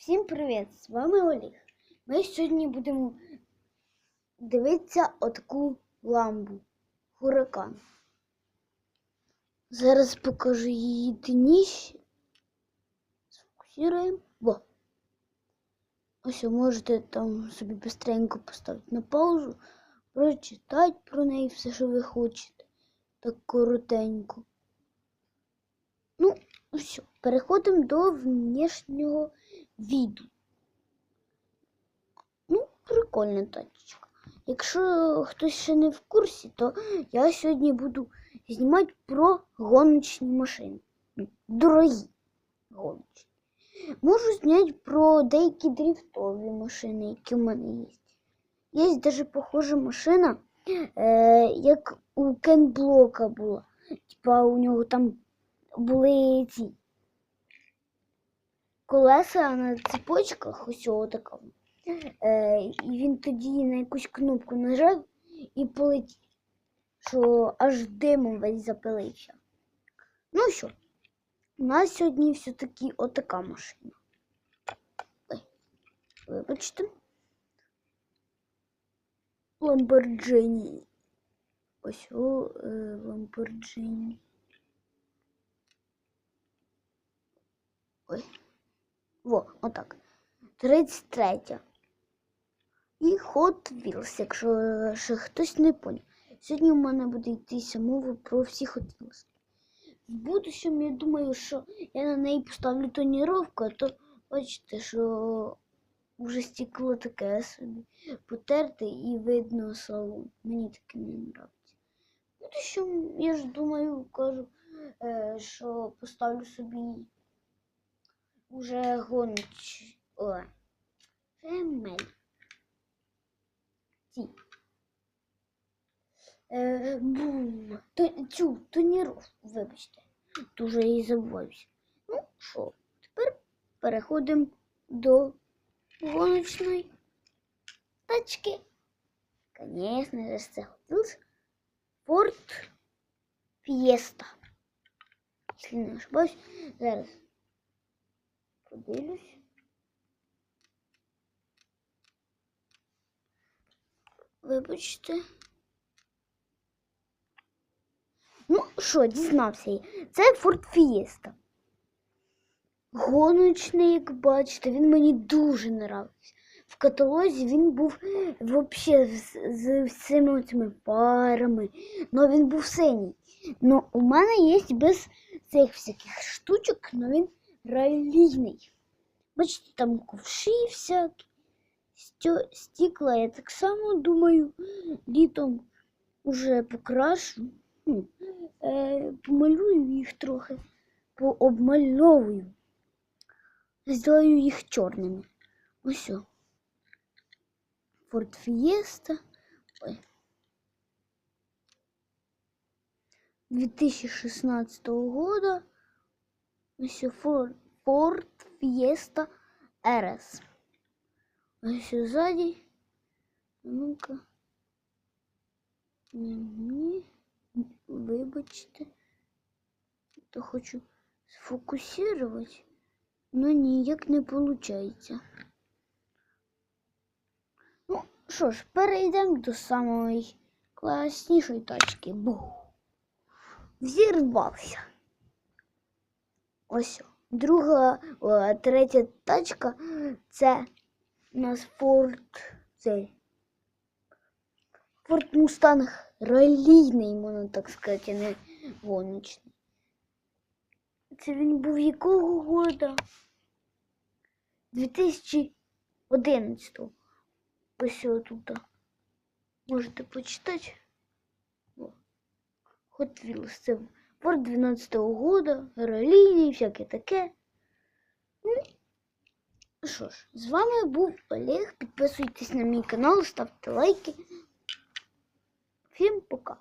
Всім привіт! З вами Олег. Ми сьогодні будемо дивитися отаку ламбу Хуракан. Зараз покажу її дніще. Сфокусуємо. Во. Ось можете там собі быстренько поставити на паузу, прочитати про неї все, що ви хочете. Так коротенько. Ну, все, переходимо до внешнього віду. Ну, прикольна тачка. Якщо хтось ще не в курсі, то я сьогодні буду знімати про гоночні машини. Дорогі гоночні. Можу зняти про деякі дрифтові машини, які в мене є. Є навіть похожа машина, е, як у Кенблока була. Типа у нього там були ці колеса на цепочках, ось о, така. Е, і він тоді на якусь кнопку нажав і полетів, що аж димом весь запилився. Ну що, у нас сьогодні все-таки отака машина. Ой, вибачте. Ламборджині. Ось о, е, Ламборджині. Ой. Во, отак. 33. І Hot Wheels, якщо ще хтось не поняв. Сьогодні у мене буде йтися мова про всі Hot Wheels. В будущем я думаю, що я на неї поставлю тоніровку, а то бачите, що вже стекло таке собі потерте і видно салон. Мені таке не подобається. В будущем, я ж думаю, кажу, е, що поставлю собі уже гонч. О. Фемель. Ці. Е, бу, то, цю тоніровку, вибачте. Дуже її забуваюся. Ну що, тепер переходимо до гоночної тачки. Конечно же, це Hot Ford Fiesta. Если не ошибаюсь, зараз подивлюсь. Вибачте. Ну, що, дізнався я. Це Ford Fiesta. Гоночний, як бачите, він мені дуже нравився. В каталозі він був взагалі з, з всіми цими парами, але він був синій. Ну, у мене є без цих всяких штучок, але він ралійний. Бачите, там ковші всякі, стекла. Я так само думаю, літом уже покрашу, ну, е, помалюю їх трохи, пообмальовую. Сделаю їх чорними. Ось. Ford Fiesta. Ой. 2016 года. Ось Ford, Fiesta RS. Ось сзади. Ну-ка. Ні, вибачте. То хочу сфокусувати, но ніяк не виходить. Ну, що ж, перейдемо до самої класнішої тачки. Бу. Взірвався. Ось. Друга, о, третя тачка це у нас Ford цей. Ford Mustang ралійний, можна так сказати, не гоночний. Це він був якого года? 2011. Ось тут. Можете почитати. Hot Ford 12 года, ралійний, всяке таке. Ну, що ж, з вами був Олег. Підписуйтесь на мій канал, ставте лайки. Всім пока.